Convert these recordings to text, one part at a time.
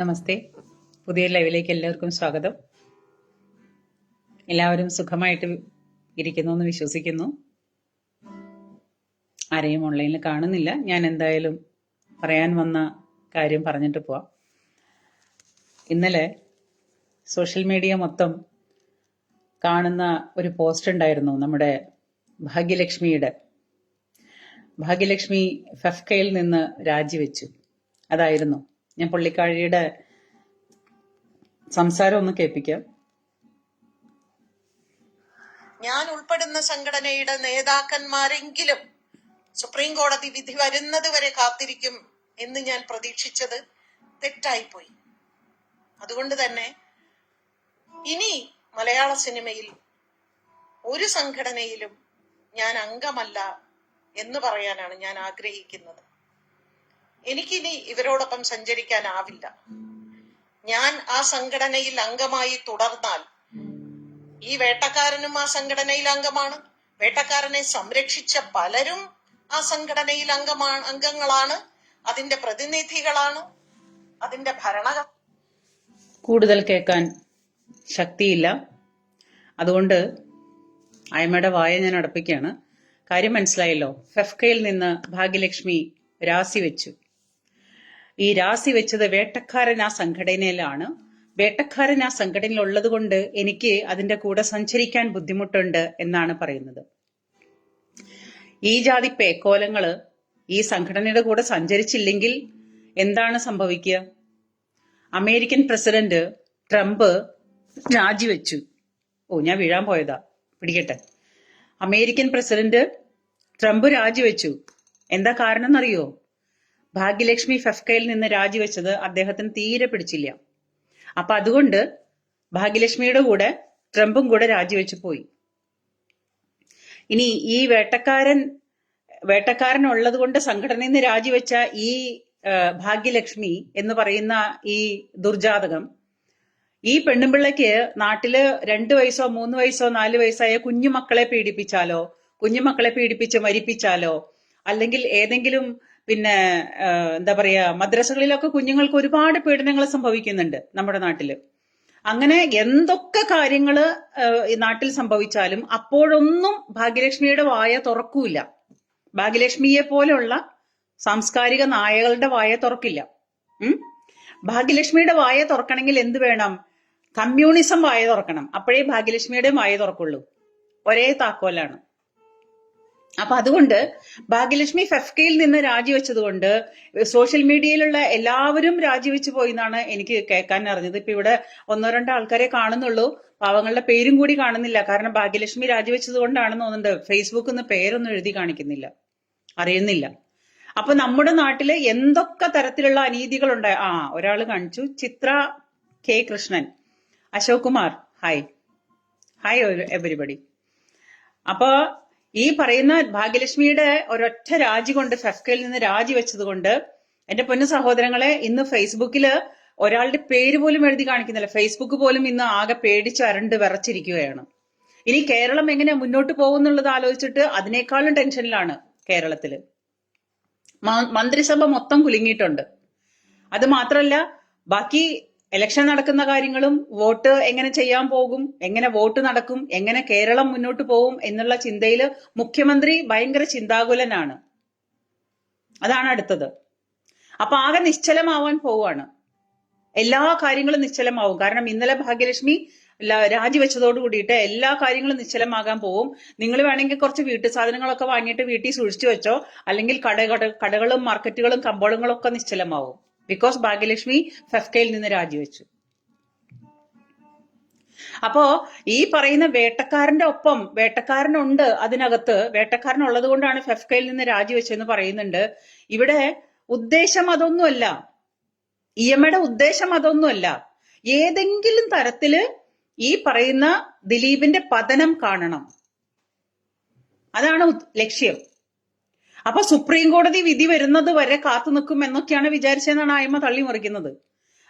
നമസ്തേ. പുതിയ ലൈവിലേക്ക് എല്ലാവർക്കും സ്വാഗതം. എല്ലാവരും സുഖമായിട്ട് ഇരിക്കുന്നു എന്ന് വിശ്വസിക്കുന്നു. ആരെയും ഓൺലൈനിൽ കാണുന്നില്ല. ഞാൻ എന്തായാലും പറയാൻ വന്ന കാര്യം പറഞ്ഞിട്ട് പോവാം. ഇന്നലെ സോഷ്യൽ മീഡിയ മൊത്തം കാണുന്ന ഒരു പോസ്റ്റ് ഉണ്ടായിരുന്നു നമ്മുടെ ഭാഗ്യലക്ഷ്മിയുടെ. ഭാഗ്യലക്ഷ്മി ഫെഫ്കയിൽ നിന്ന് രാജിവെച്ചു. അതായിരുന്നു ഞാൻ പുള്ളിക്കാഴിയുടെ സംസാരം ഒന്ന് കേൾപ്പിക്കാം. ഞാൻ ഉൾപ്പെടുന്ന സംഘടനയുടെ നേതാക്കന്മാരെങ്കിലും സുപ്രീം കോടതി വിധി വരുന്നത് വരെ കാത്തിരിക്കും എന്ന് ഞാൻ പ്രതീക്ഷിച്ചത് തെറ്റായി പോയി അതുകൊണ്ട് തന്നെ ഇനി മലയാള സിനിമയിൽ ഒരു സംഘടനയിലും ഞാൻ അംഗമല്ല എന്ന് പറയാനാണ് ഞാൻ ആഗ്രഹിക്കുന്നത്. എനിക്കിനി ഇവരോടൊപ്പം സഞ്ചരിക്കാനാവില്ല. ഞാൻ ആ സംഘടനയിൽ അംഗമായി തുടർന്നാൽ ഈ വേട്ടക്കാരനും ആ സംഘടനയിൽ അംഗമാണ്. വേട്ടക്കാരനെ സംരക്ഷിച്ച പലരും ആ സംഘടനയിൽ അംഗമാണ് അംഗങ്ങളാണ്. അതിന്റെ പ്രതിനിധികളാണ്. അതിന്റെ ഭരണ കൂടുതൽ കേൾക്കാൻ ശക്തിയില്ല. അതുകൊണ്ട് അയമയുടെ വായ ഞാൻ അടപ്പിക്കുകയാണ്. കാര്യം മനസ്സിലായല്ലോ. ഫെഫ്കയിൽ നിന്ന് ഭാഗ്യലക്ഷ്മി രാസി വെച്ചു. ഈ രാസി വെച്ചത് വേട്ടക്കാരൻ ആ സംഘടനയിലാണ്. വേട്ടക്കാരൻ ആ സംഘടനയിൽ ഉള്ളത് കൊണ്ട് എനിക്ക് അതിന്റെ കൂടെ സഞ്ചരിക്കാൻ ബുദ്ധിമുട്ടുണ്ട് എന്നാണ് പറയുന്നത്. ഈ ജാതി പേക്കോലങ്ങൾ ഈ സംഘടനയുടെ കൂടെ സഞ്ചരിച്ചില്ലെങ്കിൽ എന്താണ് സംഭവിക്കുക? അമേരിക്കൻ പ്രസിഡന്റ് ട്രംപ് രാജിവെച്ചു. ഓ ഞാൻ വീഴാൻ പോയതാ. പിടിക്കട്ടെ. അമേരിക്കൻ പ്രസിഡന്റ് ട്രംപ് രാജിവെച്ചു. എന്താ കാരണം എന്നറിയോ ഭാഗ്യലക്ഷ്മി ഫെഫ്കയിൽ നിന്ന് രാജിവെച്ചത് അദ്ദേഹത്തിന് തീരെ പിടിച്ചില്ല. അപ്പൊ അതുകൊണ്ട് ഭാഗ്യലക്ഷ്മിയുടെ കൂടെ ട്രംപും കൂടെ രാജിവെച്ചു പോയി. ഇനി ഈ വേട്ടക്കാരൻ വേട്ടക്കാരൻ ഉള്ളത് കൊണ്ട് സംഘടനയിൽ നിന്ന് രാജിവെച്ച ഈ ഭാഗ്യലക്ഷ്മി എന്ന് പറയുന്ന ഈ ദുർജാതകം ഈ പെണ്ണുമ്പിള്ളക്ക് നാട്ടിൽ രണ്ട് വയസ്സോ മൂന്ന് വയസ്സോ നാല് വയസ്സായ കുഞ്ഞുമക്കളെ പീഡിപ്പിച്ചാലോ കുഞ്ഞുമക്കളെ പീഡിപ്പിച്ച് മരിപ്പിച്ചാലോ അല്ലെങ്കിൽ ഏതെങ്കിലും പിന്നെ എന്താ പറയാ മദ്രസകളിലൊക്കെ കുഞ്ഞുങ്ങൾക്ക് ഒരുപാട് പീഡനങ്ങൾ സംഭവിക്കുന്നുണ്ട് നമ്മുടെ നാട്ടിൽ അങ്ങനെ എന്തൊക്കെ കാര്യങ്ങൾ നാട്ടിൽ സംഭവിച്ചാലും അപ്പോഴൊന്നും ഭാഗ്യലക്ഷ്മിയുടെ വായ തുറക്കൂല. ഭാഗ്യലക്ഷ്മിയെ പോലെയുള്ള സാംസ്കാരിക നായകളുടെ വായ തുറക്കില്ല. ഉം? ഭാഗ്യലക്ഷ്മിയുടെ വായ തുറക്കണമെങ്കിൽ എന്ത് വേണം? കമ്മ്യൂണിസം വായ തുറക്കണം. അപ്പോഴേ ഭാഗ്യലക്ഷ്മിയുടെ വായ തുറക്കുള്ളൂ. ഒരേ താക്കോലാണ്. അപ്പൊ അതുകൊണ്ട് ഭാഗ്യലക്ഷ്മി ഫെഫ്കയിൽ നിന്ന് രാജിവെച്ചത് കൊണ്ട് സോഷ്യൽ മീഡിയയിലുള്ള എല്ലാവരും രാജിവെച്ചു പോയി എന്നാണ് എനിക്ക് കേൾക്കാൻ അറിഞ്ഞത്. ഇപ്പൊ ഇവിടെ ഒന്നോ രണ്ടോ ആൾക്കാരെ കാണുന്നുള്ളൂ. പാവങ്ങളുടെ പേരും കൂടി കാണുന്നില്ല. കാരണം ഭാഗ്യലക്ഷ്മി രാജിവെച്ചത് കൊണ്ടാണെന്ന് തോന്നുന്നുണ്ട്. ഫേസ്ബുക്കിൽ നിന്ന് പേരൊന്നും എഴുതി കാണിക്കുന്നില്ല. അറിയുന്നില്ല. അപ്പൊ നമ്മുടെ നാട്ടിൽ എന്തൊക്കെ തരത്തിലുള്ള അനീതികളുണ്ട് ആ ഒരാൾ കാണിച്ചു. Chithra K Krishnan. Ashok Kumar. Hi hi everybody അപ്പൊ ഈ പറയുന്ന ഭാഗ്യലക്ഷ്മിയുടെ ഒരൊറ്റ രാജി കൊണ്ട് ഫെഫ്കയിൽ നിന്ന് രാജി വെച്ചത് കൊണ്ട് എന്റെ പൊന്നു സഹോദരങ്ങളെ ഇന്ന് ഫേസ്ബുക്കിൽ ഒരാളുടെ പേര് പോലും എഴുതി കാണിക്കുന്നില്ല. ഫേസ്ബുക്ക് പോലും ഇന്ന് ആകെ പേടിച്ച് അരണ്ട് വിറച്ചിരിക്കുകയാണ്. ഇനി കേരളം എങ്ങനെ മുന്നോട്ട് പോകുന്നുള്ളത് ആലോചിച്ചിട്ട് അതിനേക്കാളും ടെൻഷനിലാണ് കേരളത്തിൽ. മന്ത്രിസഭ മൊത്തം കുലുങ്ങിയിട്ടുണ്ട്. അത് മാത്രല്ല ബാക്കി ഇലക്ഷൻ നടക്കുന്ന കാര്യങ്ങളും വോട്ട് എങ്ങനെ ചെയ്യാൻ പോകും എങ്ങനെ വോട്ട് നടക്കും എങ്ങനെ കേരളം മുന്നോട്ട് പോകും എന്നുള്ള ചിന്തയിൽ മുഖ്യമന്ത്രി ഭയങ്കര ചിന്താകുലനാണ്. അതാണ് അടുത്തത്. അപ്പൊ ആകെ നിശ്ചലമാവാൻ പോവാണ്. എല്ലാ കാര്യങ്ങളും നിശ്ചലമാവും. കാരണം ഇന്നലെ ഭാഗ്യലക്ഷ്മി രാജിവെച്ചതോട് കൂടിയിട്ട് എല്ലാ കാര്യങ്ങളും നിശ്ചലമാകാൻ പോവും. നിങ്ങൾ വേണമെങ്കിൽ കുറച്ച് വീട്ടു സാധനങ്ങളൊക്കെ വാങ്ങിയിട്ട് വീട്ടിൽ സൂക്ഷിച്ചു വെച്ചോ. അല്ലെങ്കിൽ കട- കടകളും മാർക്കറ്റുകളും കമ്പോളങ്ങളും ഒക്കെ നിശ്ചലമാവും. ബിക്കോസ് ഭാഗ്യലക്ഷ്മി ഫെഫ്കയിൽ നിന്ന് രാജിവെച്ചു. അപ്പോ ഈ പറയുന്ന വേട്ടക്കാരന്റെ ഒപ്പം വേട്ടക്കാരനുണ്ട് അതിനകത്ത്. വേട്ടക്കാരൻ ഉള്ളത് കൊണ്ടാണ് ഫെഫ്കയിൽ നിന്ന് രാജിവെച്ചെന്ന് പറയുന്നുണ്ട്. ഇവിടെ ഉദ്ദേശം അതൊന്നുമല്ല. ഇ എമ്മയുടെ ഉദ്ദേശം അതൊന്നുമല്ല. ഏതെങ്കിലും തരത്തിൽ ഈ പറയുന്ന ദിലീപിന്റെ പതനം കാണണം. അതാണ് ലക്ഷ്യം. അപ്പൊ സുപ്രീം കോടതി വിധി വരുന്നത് വരെ കാത്തു നിൽക്കും എന്നൊക്കെയാണ് വിചാരിച്ചതെന്നാണ് ആയ്മ തള്ളി മറിക്കുന്നത്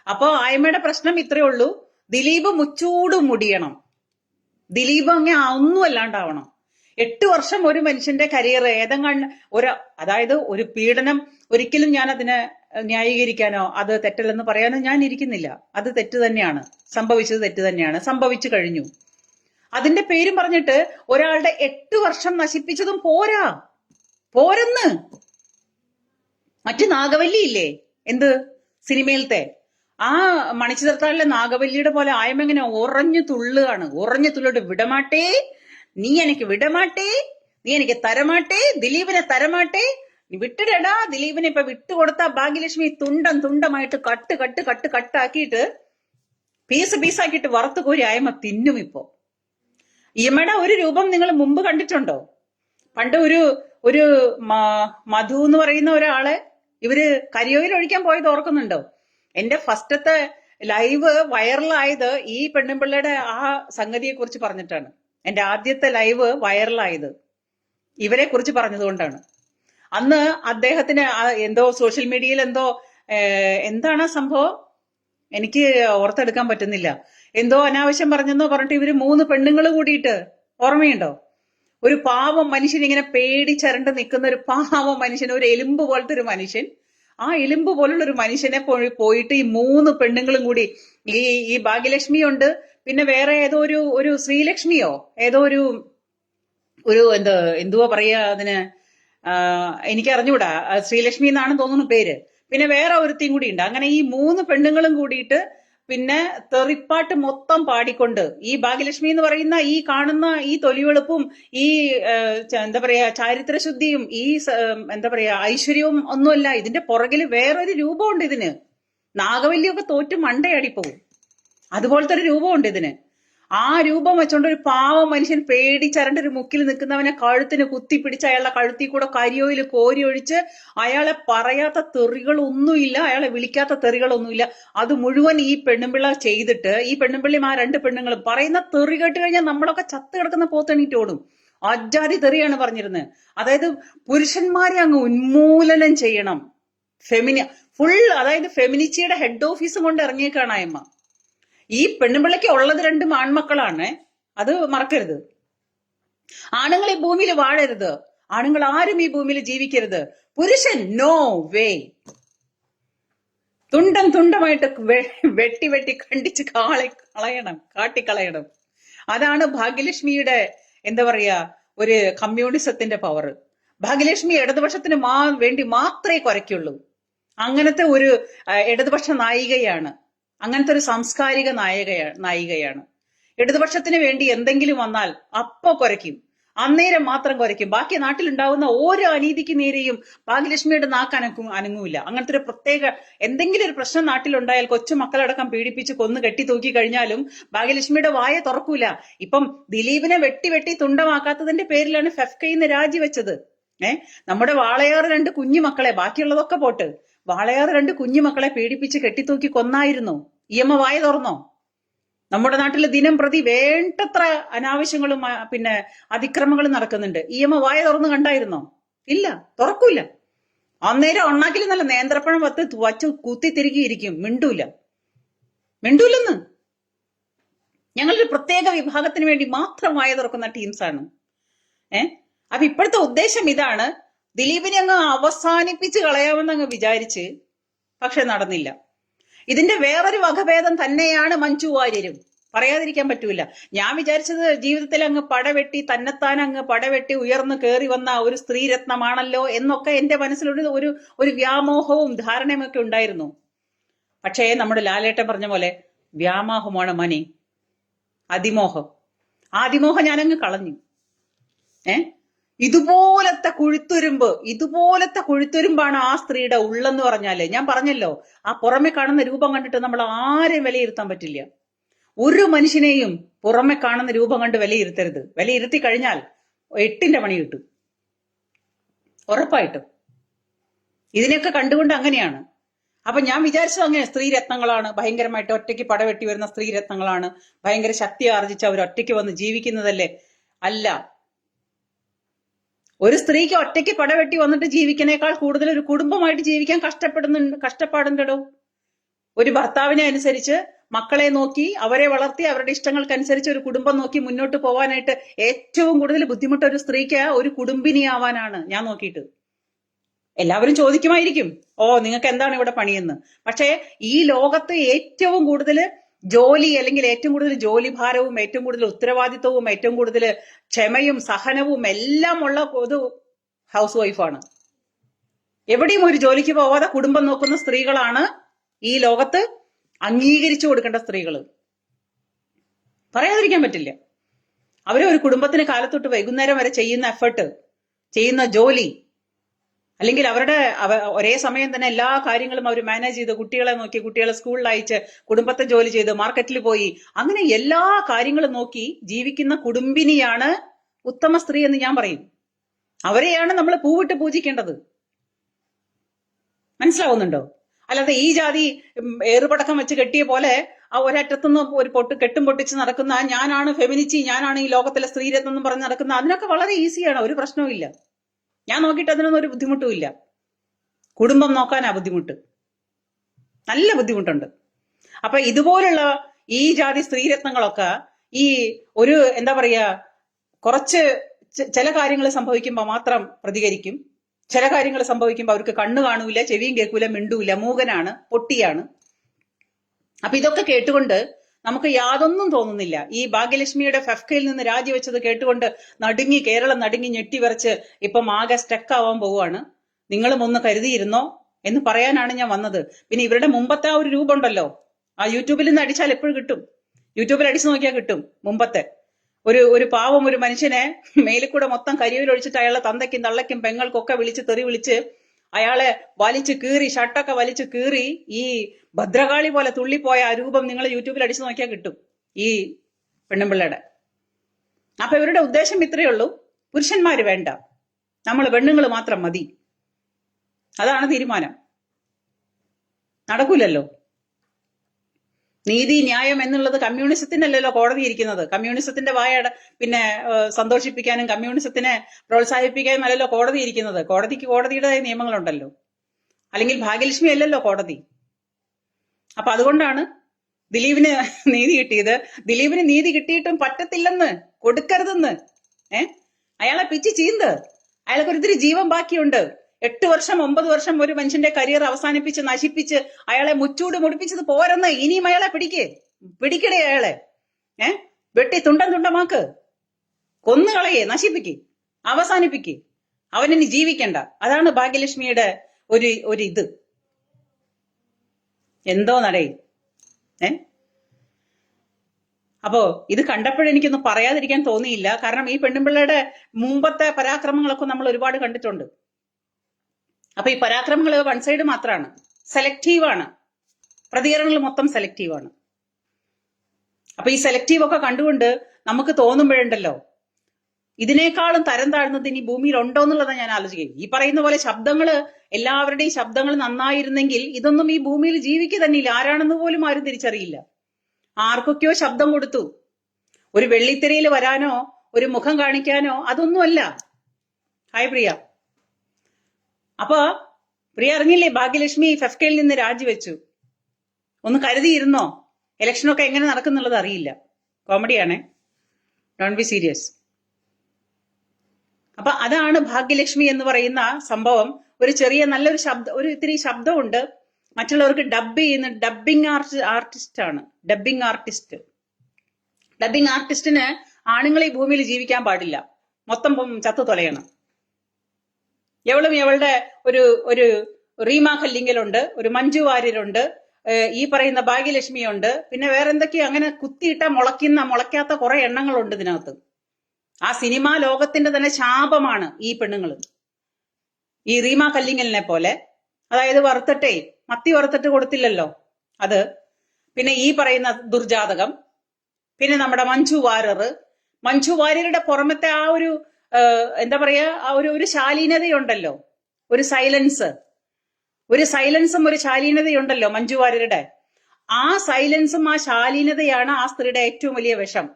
അപ്പൊ ആയ്മയുടെ പ്രശ്നം ഇത്രയേ ഉള്ളൂ. ദിലീപ് മുച്ചൂട് മുടിയണം. ദിലീപ് അങ്ങ് ഒന്നും അല്ലാണ്ടാവണം. എട്ട് വർഷം ഒരു മനുഷ്യന്റെ കരിയർ ഏതെങ്കിലും ഒരു അതായത് ഒരു പീഡനം ഒരിക്കലും ഞാൻ അതിനെ ന്യായീകരിക്കാനോ അത് തെറ്റല്ലെന്ന് പറയാനോ ഞാൻ ഇരിക്കുന്നില്ല. അത് തെറ്റ് തന്നെയാണ്. സംഭവിച്ചത് തെറ്റ് തന്നെയാണ്. സംഭവിച്ചു കഴിഞ്ഞു. അതിന്റെ പേരും പറഞ്ഞിട്ട് ഒരാളുടെ എട്ട് വർഷം നശിപ്പിച്ചതും പോരാ. പോരെന്ന്. മറ്റു നാഗവല്ലി ഇല്ലേ എന്ത്? സിനിമയിലത്തെ. ആ മണിച്ചിത്രത്താഴിലെ നാഗവല്ലിയുടെ പോലെ ആയമെങ്ങനെ ഉറഞ്ഞു തുള്ളുകയാണ്. ഉറഞ്ഞു തുള്ളിട്ട് വിടമാട്ടേ. നീ എനിക്ക് വിടമാട്ടേ. നീ എനിക്ക് തരമാട്ടേ. ദിലീപിനെ തരമാട്ടേ. വിട്ടിടടാ. ദിലീപിനെ ഇപ്പൊ വിട്ടുകൊടുത്ത ഭാഗ്യലക്ഷ്മി തുണ്ടം തുണ്ടമായിട്ട് കട്ട് കട്ട് കട്ട് കട്ടാക്കിയിട്ട് പീസ് പീസാക്കിയിട്ട് വറുത്തു കോരി ആയമ്മ തിന്നും ഇപ്പോ ഇയമ്മയുടെ ഒരു രൂപം നിങ്ങൾ മുമ്പ് കണ്ടിട്ടുണ്ടോ? പണ്ട് ഒരു ഒരു മധു എന്ന് പറയുന്ന ഒരാളെ ഇവർ കരിയോയിൽ ഒഴിക്കാൻ പോയത് ഓർക്കുന്നുണ്ടോ? എന്റെ ഫസ്റ്റത്തെ ലൈവ് വൈറലായത് ഈ പെണ്ണുമ്പിള്ളയുടെ ആ സംഗതിയെ കുറിച്ച് പറഞ്ഞിട്ടാണ്. എന്റെ ആദ്യത്തെ ലൈവ് വൈറലായത്. ഇവരെ കുറിച്ച് പറഞ്ഞതുകൊണ്ടാണ്. അന്ന് അദ്ദേഹത്തിന് എന്തോ സോഷ്യൽ മീഡിയയിൽ എന്തോ എന്താണ് സംഭവം? എനിക്ക് ഓർത്തെടുക്കാൻ പറ്റുന്നില്ല. എന്തോ അനാവശ്യം പറഞ്ഞെന്നോ പറഞ്ഞിട്ട് ഇവർ മൂന്ന് പെണ്ണുങ്ങൾ കൂടിയിട്ട് ഓർമ്മയുണ്ടോ? ഒരു പാവം മനുഷ്യൻ ഇങ്ങനെ പേടിച്ചരണ്ട് നിൽക്കുന്ന ഒരു പാവം മനുഷ്യൻ ഒരു എലുമ്പ് പോലത്തെ ഒരു മനുഷ്യൻ. ആ എലുമ്പ് പോലുള്ള ഒരു മനുഷ്യനെ പോയി- പോയിട്ട് ഈ മൂന്ന് പെണ്ണുങ്ങളും കൂടി ഈ ഈ ഭാഗ്യലക്ഷ്മി ഉണ്ട് പിന്നെ വേറെ ഏതോ ഒരു ഒരു ശ്രീലക്ഷ്മിയോ? ഏതോ ഒരു ഒരു എന്ത് എന്തുവാ പറയാ അതിന്? എനിക്ക് അറിഞ്ഞൂടാ ആ, ശ്രീലക്ഷ്മി എന്നാണ് തോന്നുന്നു പേര്. പിന്നെ വേറെ ഒരുത്തിയും കൂടി ഉണ്ട്. അങ്ങനെ ഈ മൂന്ന് പെണ്ണുങ്ങളും കൂടിയിട്ട് പിന്നെ തെറിപ്പാട്ട് മൊത്തം പാടിക്കൊണ്ട് ഈ ഭാഗ്യലക്ഷ്മി എന്ന് പറയുന്ന ഈ കാണുന്ന ഈ തൊലിവെളുപ്പും ഈ എന്താ പറയാ ചാരിത്രശുദ്ധിയും ഈ എന്താ പറയാ ഐശ്വര്യവും ഒന്നുമല്ല. ഇതിന്റെ പുറകിൽ വേറൊരു രൂപമുണ്ട് ഇതിന്. നാഗവല്ലിയൊക്കെ തോറ്റ് മണ്ടയടിപ്പോവും. അതുപോലത്തെ ഒരു രൂപമുണ്ട് ഇതിന്. ആ രൂപം വെച്ചോണ്ട് ഒരു പാവ മനുഷ്യൻ പേടിച്ചരണ്ട് ഒരു മുക്കിൽ നിൽക്കുന്നവനെ കഴുത്തിന് കുത്തിപ്പിടിച്ച് അയാളുടെ കഴുത്തിൽ കൂടെ കരിയോയിൽ കോരി ഒഴിച്ച് അയാളെ പറയാത്ത തെറികളൊന്നുമില്ല അയാളെ വിളിക്കാത്ത തെറികളൊന്നുമില്ല. അത് മുഴുവൻ ഈ പെണ്ണുമ്പിള്ള ചെയ്തിട്ട് ഈ പെണ്ണുമ്പിള്ളിയും ആ രണ്ട് പെണ്ണുങ്ങളും പറയുന്ന തെറി കേട്ട് കഴിഞ്ഞാൽ നമ്മളൊക്കെ ചത്ത് കിടക്കുന്ന പോത്തെണീറ്റ് ഓടും. അജാതി തെറിയാണ് പറഞ്ഞിരുന്നത്. അതായത് പുരുഷന്മാരെ അങ്ങ് ഉന്മൂലനം ചെയ്യണം. ഫെമിനി ഫുൾ അതായത് ഫെമിനിച്ചിയുടെ ഹെഡ് ഓഫീസും കൊണ്ട് ഇറങ്ങിയേക്കാണ് അയമ്മ. ഈ പെണ്ണുപിള്ളയ്ക്ക് ഉള്ളത് രണ്ടും ആൺമക്കളാണ്. അത് മറക്കരുത്. ആണുങ്ങൾ ഈ ഭൂമിയിൽ വാഴരുത്. ആണുങ്ങൾ ആരും ഈ ഭൂമിയിൽ ജീവിക്കരുത്. പുരുഷൻ നോ വേ തുണ്ടം തുണ്ടമായിട്ട് വെട്ടി വെട്ടി കണ്ടിച്ച് കാളി കളയണം കാട്ടിക്കളയണം. അതാണ് ഭാഗ്യലക്ഷ്മിയുടെ എന്താ പറയാ ഒരു കമ്മ്യൂണിസത്തിന്റെ പവർ ഭാഗ്യലക്ഷ്മി ഇടതുപക്ഷത്തിന് മാ വേണ്ടി മാത്രമേ കുറയ്ക്കുള്ളൂ. അങ്ങനത്തെ ഒരു ഇടതുപക്ഷ നായികയാണ്. അങ്ങനത്തെ ഒരു സാംസ്കാരിക നായികയാണ് നായികയാണ്. ഇടതുപക്ഷത്തിന് വേണ്ടി എന്തെങ്കിലും വന്നാൽ അപ്പോ കുറയ്ക്കും അന്നേരം മാത്രം കുറയ്ക്കും ബാക്കി നാട്ടിലുണ്ടാവുന്ന ഓരോ അനീതിക്ക് നേരെയും ഭാഗ്യലക്ഷ്മിയുടെ നാക്ക് അനക്കും അനങ്ങൂല. അങ്ങനത്തെ ഒരു പ്രത്യേക എന്തെങ്കിലും ഒരു പ്രശ്നം നാട്ടിലുണ്ടായാൽ കൊച്ചു മക്കളടക്കം പീഡിപ്പിച്ച് കൊന്നു കെട്ടി തൂക്കി കഴിഞ്ഞാലും ഭാഗ്യലക്ഷ്മിയുടെ വായ തുറക്കൂല. ഇപ്പം ദിലീപിനെ വെട്ടി വെട്ടി തുണ്ടമാക്കാത്തതിന്റെ പേരിലാണ് ഫെഫ്കയിന്ന് രാജിവെച്ചത്. ഏഹ് നമ്മുടെ വാളയാറ് രണ്ട് കുഞ്ഞു മക്കളെ ബാക്കിയുള്ളതൊക്കെ പോട്ട്. വാളയാറ് രണ്ട് കുഞ്ഞു മക്കളെ പീഡിപ്പിച്ച് കെട്ടിത്തൂക്കി കൊന്നായിരുന്നു. ഈ അമ്മ വായ തുറന്നോ? നമ്മുടെ നാട്ടിൽ ദിനം പ്രതി വേണ്ടത്ര അനാവശ്യങ്ങളും പിന്നെ അതിക്രമങ്ങളും നടക്കുന്നുണ്ട്. ഈ അമ്മ വായ തുറന്ന് കണ്ടായിരുന്നോ? ഇല്ല തുറക്കൂല. അന്നേരം ഒണ്ണാക്കിൽ നല്ല നേന്ത്രപ്പഴം വത്ത് വച്ച് കുത്തി തിരികിയിരിക്കും. മിണ്ടൂല. മിണ്ടൂലെന്ന് ഞങ്ങളൊരു പ്രത്യേക വിഭാഗത്തിന് വേണ്ടി മാത്രം വായ തുറക്കുന്ന ടീംസാണ്. ഏഹ് അപ്പൊ ഇപ്പോഴത്തെ ഉദ്ദേശം ഇതാണ് ദിലീപിനെ അങ്ങ് അവസാനിപ്പിച്ച് കളയാമെന്ന് അങ്ങ് വിചാരിച്ച് പക്ഷെ നടന്നില്ല. ഇതിന്റെ വേറൊരു വകഭേദം തന്നെയാണ് മഞ്ജു വാര്യരും. പറയാതിരിക്കാൻ പറ്റൂല. ഞാൻ വിചാരിച്ചത് ജീവിതത്തിൽ അങ്ങ് പടവെട്ടി തന്നെത്താൻ അങ്ങ് പടവെട്ടി ഉയർന്നു കയറി വന്ന ഒരു സ്ത്രീരത്നമാണല്ലോ എന്നൊക്കെ എന്റെ മനസ്സിലൊരു ഒരു ഒരു വ്യാമോഹവും ധാരണയും ഒക്കെ ഉണ്ടായിരുന്നു. പക്ഷേ നമ്മുടെ ലാലേട്ടൻ പറഞ്ഞ പോലെ വ്യാമോഹമാണ് മനി അതിമോഹം. ആ അതിമോഹം ഞാനങ്ങ് കളഞ്ഞു. ഏ? ഇതുപോലത്തെ കുഴുത്തുരുമ്പ് ഇതുപോലത്തെ കുഴുത്തുരുമ്പാണ് ആ സ്ത്രീയുടെ ഉള്ളെന്ന് പറഞ്ഞാൽ. ഞാൻ പറഞ്ഞല്ലോ ആ പുറമെ കാണുന്ന രൂപം കണ്ടിട്ട് നമ്മൾ ആരെയും വിലയിരുത്താൻ പറ്റില്ല. ഒരു മനുഷ്യനെയും പുറമെ കാണുന്ന രൂപം കണ്ട് വിലയിരുത്തരുത്. വിലയിരുത്തി കഴിഞ്ഞാൽ എട്ടിന്റെ പണി കിട്ടും. ഉറപ്പായിട്ടും. ഇതിനെയൊക്കെ കണ്ടുകൊണ്ട് അങ്ങനെയാണ്. അപ്പൊ ഞാൻ വിചാരിച്ചത് അങ്ങനെ സ്ത്രീരത്നങ്ങളാണ്. ഭയങ്കരമായിട്ട് ഒറ്റയ്ക്ക് പടവെട്ടി വരുന്ന സ്ത്രീരത്നങ്ങളാണ്. ഭയങ്കര ശക്തി ആർജിച്ച് അവർ ഒറ്റയ്ക്ക് വന്ന് ജീവിക്കുന്നതല്ലേ? അല്ല. ഒരു സ്ത്രീക്ക് ഒറ്റയ്ക്ക് പടവെട്ടി വന്നിട്ട് ജീവിക്കുന്നേക്കാൾ കൂടുതൽ ഒരു കുടുംബമായിട്ട് ജീവിക്കാൻ കഷ്ടപ്പെടുന്നുണ്ട് കഷ്ടപ്പാടുണ്ടോ ഒരു ഭർത്താവിനെ അനുസരിച്ച് മക്കളെ നോക്കി അവരെ വളർത്തി അവരുടെ ഇഷ്ടങ്ങൾക്കനുസരിച്ച് ഒരു കുടുംബം നോക്കി മുന്നോട്ട് പോവാനായിട്ട് ഏറ്റവും കൂടുതൽ ബുദ്ധിമുട്ട് ഒരു സ്ത്രീക്ക് ഒരു കുടുംബിനിയാവാനാണ് ഞാൻ നോക്കിയിട്ട്. എല്ലാവരും ചോദിക്കുമായിരിക്കും ഓ നിങ്ങൾക്ക് എന്താണ് ഇവിടെ പണിയെന്ന്? പക്ഷേ ഈ ലോകത്ത് ഏറ്റവും കൂടുതൽ ജോലി അല്ലെങ്കിൽ ഏറ്റവും കൂടുതൽ ജോലി ഭാരവും ഏറ്റവും കൂടുതൽ ഉത്തരവാദിത്വവും ഏറ്റവും കൂടുതൽ ക്ഷമയും സഹനവും എല്ലാം ഉള്ള ഒരു ഹൗസ് വൈഫാണ് എവിടെയും ഒരു ജോലിക്ക് പോവാതെ കുടുംബം നോക്കുന്ന സ്ത്രീകളാണ് ഈ ലോകത്ത് അംഗീകരിച്ചു കൊടുക്കേണ്ട സ്ത്രീകൾ പറയാതിരിക്കാൻ പറ്റില്ല. അവരെ ഒരു കുടുംബത്തിന് കാലത്തൊട്ട് വൈകുന്നേരം വരെ ചെയ്യുന്ന എഫേർട്ട് ചെയ്യുന്ന ജോലി അല്ലെങ്കിൽ അവരുടെ ഒരേ സമയം തന്നെ എല്ലാ കാര്യങ്ങളും അവർ മാനേജ് ചെയ്ത് കുട്ടികളെ നോക്കി കുട്ടികളെ സ്കൂളിൽ അയച്ച് കുടുംബത്തെ ജോലി ചെയ്ത് മാർക്കറ്റിൽ പോയി അങ്ങനെ എല്ലാ കാര്യങ്ങളും നോക്കി ജീവിക്കുന്ന കുടുംബിനിയാണ് ഉത്തമ സ്ത്രീ എന്ന് ഞാൻ പറയും. അവരെയാണ് നമ്മൾ പൂവിട്ട് പൂജിക്കേണ്ടത്. മനസ്സിലാവുന്നുണ്ടോ? അല്ലാതെ ഈ ജാതി ഏറുപടക്കം വെച്ച് കെട്ടിയ പോലെ ആ ഒരറ്റത്തുനിന്ന് ഒരു പൊട്ട് കെട്ടും പൊട്ടിച്ച് നടക്കുന്ന ഞാനാണ് ഫെമിനിച്ചി ഞാനാണ് ഈ ലോകത്തിലെ സ്ത്രീരത്നം എന്ന് പറഞ്ഞ് നടക്കുന്ന അതിനൊക്കെ വളരെ ഈസിയാണ് ഒരു പ്രശ്നവും ഞാൻ നോക്കിയിട്ട് അതിനൊന്നും ഒരു ബുദ്ധിമുട്ടും ഇല്ല. കുടുംബം നോക്കാനാ ബുദ്ധിമുട്ട്. നല്ല ബുദ്ധിമുട്ടുണ്ട്. അപ്പൊ ഇതുപോലുള്ള ഈ ജാതി സ്ത്രീരത്നങ്ങളൊക്കെ ഈ ഒരു എന്താ പറയാ കുറച്ച് ചില കാര്യങ്ങൾ സംഭവിക്കുമ്പോൾ മാത്രം പ്രതികരിക്കും. ചില കാര്യങ്ങൾ സംഭവിക്കുമ്പോൾ അവർക്ക് കണ്ണു കാണൂല ചെവിയും കേൾക്കൂല മിണ്ടൂല മൂകനാണ് പൊട്ടിയാണ്. അപ്പൊ ഇതൊക്കെ കേട്ടുകൊണ്ട് നമുക്ക് യാതൊന്നും തോന്നുന്നില്ല. ഈ ഭാഗ്യലക്ഷ്മിയുടെ ഫെഫ്കയിൽ നിന്ന് രാജിവെച്ചത് കേട്ടുകൊണ്ട് നടുങ്ങി കേരളം നടുങ്ങി ഞെട്ടിവരച്ച് ഇപ്പം ആകെ സ്റ്റക്ക് ആവാൻ പോവുകയാണ്. നിങ്ങളും ഒന്ന് കരുതിയിരുന്നോ എന്ന് പറയാനാണ് ഞാൻ വന്നത്. പിന്നെ ഇവരുടെ മുമ്പത്തെ ആ ഒരു രൂപമുണ്ടല്ലോ. ആ യൂട്യൂബിൽ നിന്ന് അടിച്ചാൽ എപ്പോഴും കിട്ടും. യൂട്യൂബിൽ അടിച്ചു നോക്കിയാൽ കിട്ടും മുമ്പത്തെ. ഒരു ഒരു പാവം ഒരു മനുഷ്യനെ മേലിൽ കൂടെ മൊത്തം കരിയിൽ ഒഴിച്ചിട്ട് അയാളെ തന്തയ്ക്കും തള്ളയ്ക്കും പെങ്ങൾക്കൊക്കെ വിളിച്ച് തെറി വിളിച്ച് അയാളെ വലിച്ചു കീറി ഷർട്ടൊക്കെ വലിച്ചു കീറി ഈ ഭദ്രകാളി പോലെ തുള്ളിപ്പോയ ആ രൂപം നിങ്ങൾ യൂട്യൂബിൽ അടിച്ചു നോക്കിയാൽ കിട്ടും ഈ പെണ്ണുമ്പിള്ളയുടെ. അപ്പൊ ഇവരുടെ ഉദ്ദേശം ഇത്രയേ ഉള്ളൂ. പുരുഷന്മാര് വേണ്ട. നമ്മൾ പെണ്ണുങ്ങൾ മാത്രം മതി. അതാണ് തീരുമാനം. നടക്കൂലല്ലോ. നീതി ന്യായം എന്നുള്ളത് കമ്മ്യൂണിസത്തിനല്ലല്ലോ കോടതി ഇരിക്കുന്നത്. കമ്മ്യൂണിസത്തിന്റെ വായ പിന്നെ സന്തോഷിപ്പിക്കാനും കമ്മ്യൂണിസത്തിനെ പ്രോത്സാഹിപ്പിക്കാനും അല്ലല്ലോ കോടതി ഇരിക്കുന്നത്. കോടതിക്ക് കോടതിയുടേതായ നിയമങ്ങളുണ്ടല്ലോ. അല്ലെങ്കിൽ ഭാഗ്യലക്ഷ്മി അല്ലല്ലോ കോടതി. അപ്പൊ അതുകൊണ്ടാണ് ദിലീപിന് നീതി കിട്ടിയത്. ദിലീപിന് നീതി കിട്ടിയിട്ടും പറ്റത്തില്ലെന്ന് കൊടുക്കരുതെന്ന്. ഏ? അയാളെ പിച്ച് ചീന്ത്. അയാൾക്ക് ഒരിത്തിരി ജീവൻ ബാക്കിയുണ്ട്. എട്ട് വർഷം ഒമ്പത് വർഷം ഒരു മനുഷ്യന്റെ കരിയർ അവസാനിപ്പിച്ച് നശിപ്പിച്ച് അയാളെ മുച്ചൂട് മുടിപ്പിച്ചത് പോരെന്ന് ഇനിയും അയാളെ പിടിക്കേ. പിടിക്കടേ അയാളെ. ഏ? വെട്ടി തുണ്ടം തുണ്ടമാക്ക്. കൊന്നുകളയെ നശിപ്പിക്ക്. അവസാനിപ്പിക്ക്. അവനിനി ജീവിക്കണ്ട. അതാണ് ഭാഗ്യലക്ഷ്മിയുടെ ഒരു ഒരു ഇത്. എന്തോ നടേ. ഏ? അപ്പോ ഇത് കണ്ടപ്പോഴെനിക്കൊന്നും പറയാതിരിക്കാൻ തോന്നിയില്ല. കാരണം ഈ പെണ്ണുമ്പിള്ളയുടെ മുമ്പത്തെ പരാക്രമങ്ങളൊക്കെ നമ്മൾ ഒരുപാട് കണ്ടിട്ടുണ്ട്. അപ്പൊ ഈ പരാക്രമങ്ങൾ വൺ സൈഡ് മാത്രമാണ് സെലക്റ്റീവാണ് പ്രതികരണങ്ങൾ മൊത്തം സെലക്റ്റീവ് ആണ്. അപ്പൊ ഈ സെലക്റ്റീവ് ഒക്കെ കണ്ടുകൊണ്ട് നമുക്ക് തോന്നുമ്പോഴുണ്ടല്ലോ ഇതിനേക്കാളും തരം താഴ്ന്നത് ഇനി ഭൂമിയിൽ ഉണ്ടോ എന്നുള്ളതാണ് ഞാൻ ആലോചിക്കുന്നത്. ഈ പറയുന്ന പോലെ ശബ്ദങ്ങൾ എല്ലാവരുടെയും ശബ്ദങ്ങൾ നന്നായിരുന്നെങ്കിൽ ഇതൊന്നും ഈ ഭൂമിയിൽ ജീവിക്കുക ഇല്ല ആരാണെന്ന് പോലും ആരും തിരിച്ചറിയില്ല. ആർക്കൊക്കെയോ ശബ്ദം കൊടുത്തു. ഒരു വെള്ളിത്തിരയിൽ വരാനോ ഒരു മുഖം കാണിക്കാനോ അതൊന്നുമല്ല. ഹായ് പ്രിയ. അപ്പൊ പ്രിയ അറിഞ്ഞില്ലേ ഭാഗ്യലക്ഷ്മി ഫെഫ്കയിൽ നിന്ന് രാജിവെച്ചു? ഒന്ന് കരുതിയിരുന്നോ? ഇലക്ഷനൊക്കെ എങ്ങനെ നടക്കുന്നുള്ളത് അറിയില്ല. കോമഡിയാണേ. ഡോണ്ട് ബി സീരിയസ് അപ്പൊ അതാണ് ഭാഗ്യലക്ഷ്മി എന്ന് പറയുന്ന സംഭവം. ഒരു ചെറിയ നല്ലൊരു ശബ്ദം ഒരു ഇത്തിരി ശബ്ദമുണ്ട്. മറ്റുള്ളവർക്ക് ഡബ് ചെയ്യുന്ന ഡബിങ് ആർട്ടിസ്റ്റ് ആണ്. ഡബിങ് ആർട്ടിസ്റ്റ് ഡബിങ് ആർട്ടിസ്റ്റിന് ആണുങ്ങളെ ഈ ഭൂമിയിൽ ജീവിക്കാൻ പാടില്ല. മൊത്തം ചത്തു തൊലയണം എവളും എവളുടെ ഒരു ഒരു റീമ കല്ലിങ്കലുണ്ട് ഒരു മഞ്ജു വാര്യരുണ്ട് ഈ പറയുന്ന ഭാഗ്യലക്ഷ്മിയുണ്ട് പിന്നെ വേറെ എന്തൊക്കെയോ അങ്ങനെ കുത്തിയിട്ട മുളയ്ക്കുന്ന മുളയ്ക്കാത്ത കുറെ എണ്ണങ്ങളുണ്ട് ഇതിനകത്ത്. ആ സിനിമാ ലോകത്തിന്റെ തന്നെ ശാപമാണ് ഈ പെണ്ണുങ്ങൾ ഈ റീമ കല്ലിങ്ങലിനെ പോലെ. അതായത് വറുത്തിട്ടേ മത്തി വറുത്തിട്ട് കൊടുത്തില്ലല്ലോ അത്. പിന്നെ ഈ പറയുന്ന ദുർജാതകം. പിന്നെ നമ്മുടെ മഞ്ജു വാര്യർ മഞ്ജു വാര്യരുടെ പുറമത്തെ ആ ഒരു എന്താ പറയാ ഒരു ഒരു ശാലീനതയുണ്ടല്ലോ. ഒരു സൈലൻസ്. ഒരു സൈലൻസും ഒരു ശാലീനതയുണ്ടല്ലോ മഞ്ജു വാര്യരുടെ. ആ സൈലൻസും ആ ശാലീനതയാണ് ആ സ്ത്രീയുടെ ഏറ്റവും വലിയ വിഷം.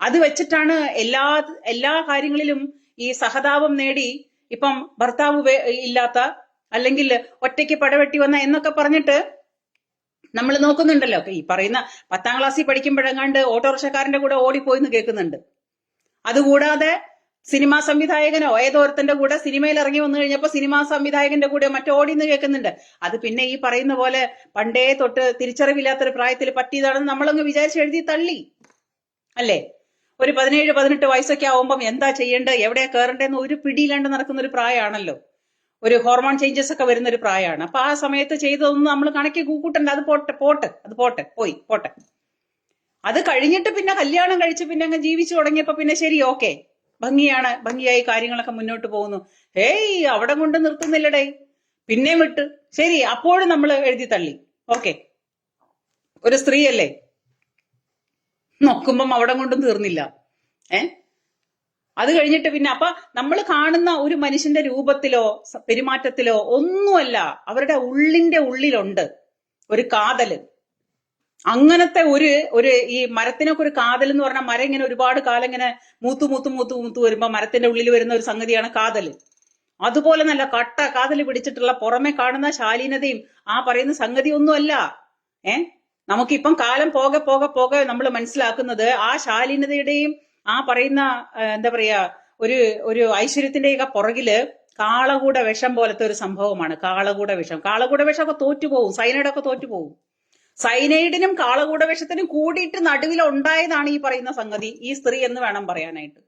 അത് വെച്ചിട്ടാണ് എല്ലാ എല്ലാ കാര്യങ്ങളിലും ഈ സഹതാപം നേടി ഇപ്പം ഭർത്താവ് ഇല്ലാത്ത അല്ലെങ്കിൽ ഒറ്റയ്ക്ക് പടവെട്ടി വന്ന എന്നൊക്കെ പറഞ്ഞിട്ട് നമ്മൾ നോക്കുന്നുണ്ടല്ലോ. ഈ പറയുന്ന പത്താം ക്ലാസ്സിൽ പഠിക്കുമ്പോഴെങ്ങാണ്ട് ഓട്ടോറിക്ഷക്കാരന്റെ കൂടെ ഓടിപ്പോയിന്ന് കേൾക്കുന്നുണ്ട്. അതുകൂടാതെ സിനിമാ സംവിധായകനോ ഏതോരത്തിന്റെ കൂടെ സിനിമയിൽ ഇറങ്ങി വന്നു കഴിഞ്ഞപ്പോ സിനിമാ സംവിധായകന്റെ കൂടെ മറ്റോടിന്ന് കേൾക്കുന്നുണ്ട്. അത് പിന്നെ ഈ പറയുന്ന പോലെ പണ്ടേ തൊട്ട് തിരിച്ചറിവില്ലാത്തൊരു പ്രായത്തിൽ പറ്റിയതാണെന്ന് നമ്മളങ്ങ് വിചാരിച്ച് എഴുതി തള്ളി. അല്ലേ? ഒരു പതിനേഴ് പതിനെട്ട് വയസ്സൊക്കെ ആവുമ്പം എന്താ ചെയ്യേണ്ടത്? എവിടെയാ കയറേണ്ടതെന്ന് ഒരു പിടിയില്ലാണ്ട് നടക്കുന്ന ഒരു പ്രായമാണല്ലോ. ഒരു ഹോർമോൺ ചേഞ്ചസ് ഒക്കെ വരുന്ന ഒരു പ്രായമാണ്. അപ്പൊ ആ സമയത്ത് ചെയ്തതൊന്നും നമ്മൾ കണക്കി കൂക്കൂട്ടണ്ട. അത് പോട്ടെ പോട്ടെ അത് പോട്ടെ പോയി പോട്ടെ. അത് കഴിഞ്ഞിട്ട് പിന്നെ കല്യാണം കഴിച്ച് പിന്നെ അങ്ങ് ജീവിച്ചു തുടങ്ങിയപ്പോ പിന്നെ ശരി ഓക്കെ. ഭംഗിയാണ് ഭംഗിയായി കാര്യങ്ങളൊക്കെ മുന്നോട്ട് പോകുന്നു. ഏയ് അവിടെ കൊണ്ട് നിർത്തുന്നില്ലടേ. പിന്നെ വിട്ട്. ശരി അപ്പോഴും നമ്മൾ എഴുതി തള്ളി. ഓക്കെ. ഒരു സ്ത്രീയല്ലേ? നോക്കുമ്പം അവിടെ കൊണ്ടും തീർന്നില്ല. ഏ? അത് കഴിഞ്ഞിട്ട് പിന്നെ അപ്പൊ നമ്മൾ കാണുന്ന ഒരു മനുഷ്യന്റെ രൂപത്തിലോ പെരുമാറ്റത്തിലോ ഒന്നുമല്ല അവരുടെ ഉള്ളിന്റെ ഉള്ളിലുണ്ട് ഒരു കാതൽ. അങ്ങനത്തെ ഒരു ഒരു ഈ മരത്തിനൊക്കെ ഒരു കാതൽ എന്ന് പറഞ്ഞാൽ മരം ഇങ്ങനെ ഒരുപാട് കാലം ഇങ്ങനെ മൂത്തു മൂത്തു മൂത്തു മൂത്തു വരുമ്പോ മരത്തിന്റെ ഉള്ളിൽ വരുന്ന ഒരു സംഗതിയാണ് കാതൽ അതുപോലെ നല്ല കട്ട കാതൽ പിടിച്ചിട്ടുള്ള പുറമെ കാണുന്ന ശാലീനതയും ആ പറയുന്ന സംഗതി ഒന്നുമല്ല ഏ? നമുക്കിപ്പം കാലം പോകെ പോകെ പോകെ നമ്മൾ മനസ്സിലാക്കുന്നത് ആ ശാലീനതയുടെയും ആ പറയുന്ന എന്താ പറയാ ഒരു ഒരു ഐശ്വര്യത്തിന്റെയൊക്കെ പുറകിൽ കാളകൂട വിഷം പോലത്തെ ഒരു സംഭവമാണ്. കാളകൂട വിഷം. കാളകൂട വിഷമൊക്കെ തോറ്റുപോകും. സൈനൈഡൊക്കെ തോറ്റുപോകും. സൈനൈഡിനും കാളകൂടവേഷത്തിനും കൂടിയിട്ട് നടുവിൽ ഉണ്ടായതാണ് ഈ പറയുന്ന സംഗതി. ഈ സ്ത്രീ എന്ന് വേണം പറയാനായിട്ട്.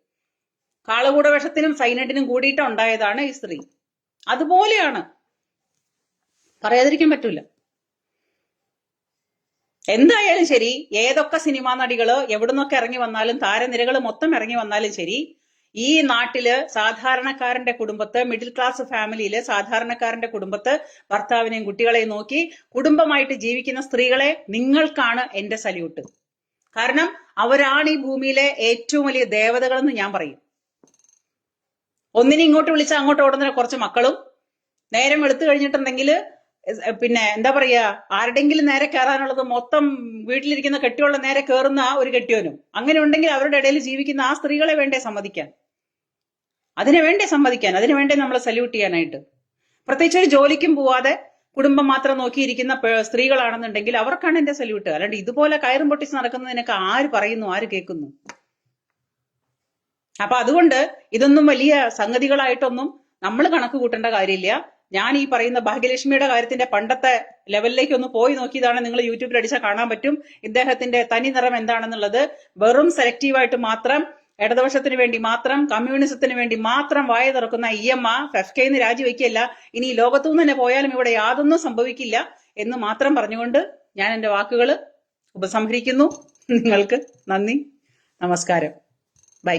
കാളകൂടവേഷത്തിനും സൈനൈഡിനും കൂടിയിട്ട് ഉണ്ടായതാണ് ഈ സ്ത്രീ. അതുപോലെയാണ്. പറയാതിരിക്കാൻ പറ്റൂല. എന്തായാലും ശരി ഏതൊക്കെ സിനിമാ നടികൾ എവിടുന്നൊക്കെ ഇറങ്ങി വന്നാലും താരനിരകൾ മൊത്തം ഇറങ്ങി വന്നാലും ശരി ഈ നാട്ടിൽ സാധാരണക്കാരന്റെ കുടുംബത്ത് മിഡിൽ ക്ലാസ് ഫാമിലിയിൽ സാധാരണക്കാരന്റെ കുടുംബത്ത് ഭർത്താവിനെയും കുട്ടികളെയും നോക്കി കുടുംബമായിട്ട് ജീവിക്കുന്ന സ്ത്രീകളെ നിങ്ങൾക്കാണ് എന്റെ സല്യൂട്ട്. കാരണം അവരാണ് ഈ ഭൂമിയിലെ ഏറ്റവും വലിയ ദേവതകളെന്ന് ഞാൻ പറയും. ഒന്നിനെ ഇങ്ങോട്ട് വിളിച്ചാൽ അങ്ങോട്ട് ഓടുന്ന കുറച്ച് മക്കളും നേരം എടുത്തു കഴിഞ്ഞിട്ടുണ്ടെങ്കിൽ പിന്നെ എന്താ പറയാ ആരുടെങ്കിലും നേരെ കയറാനുള്ളത് മൊത്തം വീട്ടിലിരിക്കുന്ന കെട്ടിയുള്ള നേരെ കയറുന്ന ഒരു കെട്ടിയോനും. അങ്ങനെ ഉണ്ടെങ്കിൽ അവരുടെ ഇടയിൽ ജീവിക്കുന്ന ആ സ്ത്രീകളെ വേണ്ടേ സമ്മതിക്കാൻ? അതിനെ വേണ്ടേ സമ്മതിക്കാൻ അതിന് വേണ്ടേ നമ്മൾ സല്യൂട്ട് ചെയ്യാനായിട്ട്. പ്രത്യേകിച്ച് ഒരു ജോലിക്കും പോവാതെ കുടുംബം മാത്രം നോക്കിയിരിക്കുന്ന സ്ത്രീകളാണെന്നുണ്ടെങ്കിൽ അവർക്കാണ് എന്റെ സല്യൂട്ട് അല്ലാണ്ട് ഇതുപോലെ കയറും പൊട്ടിച്ച് നടക്കുന്നതിനൊക്കെ ആര് പറയുന്നു ആര് കേൾക്കുന്നു? അപ്പൊ അതുകൊണ്ട് ഇതൊന്നും വലിയ സംഗതികളായിട്ടൊന്നും നമ്മൾ കണക്ക് കൂട്ടേണ്ട കാര്യമില്ല. ഞാൻ ഈ പറയുന്ന ഭാഗ്യലക്ഷ്മിയുടെ കാര്യത്തിന്റെ പണ്ടത്തെ ലെവലിലേക്ക് ഒന്ന് പോയി നോക്കിയതാണ് നിങ്ങൾ യൂട്യൂബിൽ അടിച്ചാൽ കാണാൻ പറ്റും. ഇദ്ദേഹത്തിന്റെ തനി നിറം എന്താണെന്നുള്ളത് വെറും സെലക്റ്റീവായിട്ട് മാത്രം ഇടതുപക്ഷത്തിന് വേണ്ടി മാത്രം കമ്മ്യൂണിസത്തിന് വേണ്ടി മാത്രം വായ തുറക്കുന്ന ഇ എം ആ ഫെഫ്കെന്ന് രാജിവെക്കില്ല ഇനി ലോകത്തു ലോകത്തുനിന്ന് തന്നെ പോയാലും ഇവിടെ യാതൊന്നും സംഭവിക്കില്ല എന്ന് മാത്രം പറഞ്ഞുകൊണ്ട് ഞാൻ എന്റെ വാക്കുകൾ ഉപസംഹരിക്കുന്നു. നിങ്ങൾക്ക് നന്ദി. നമസ്കാരം. ബൈ.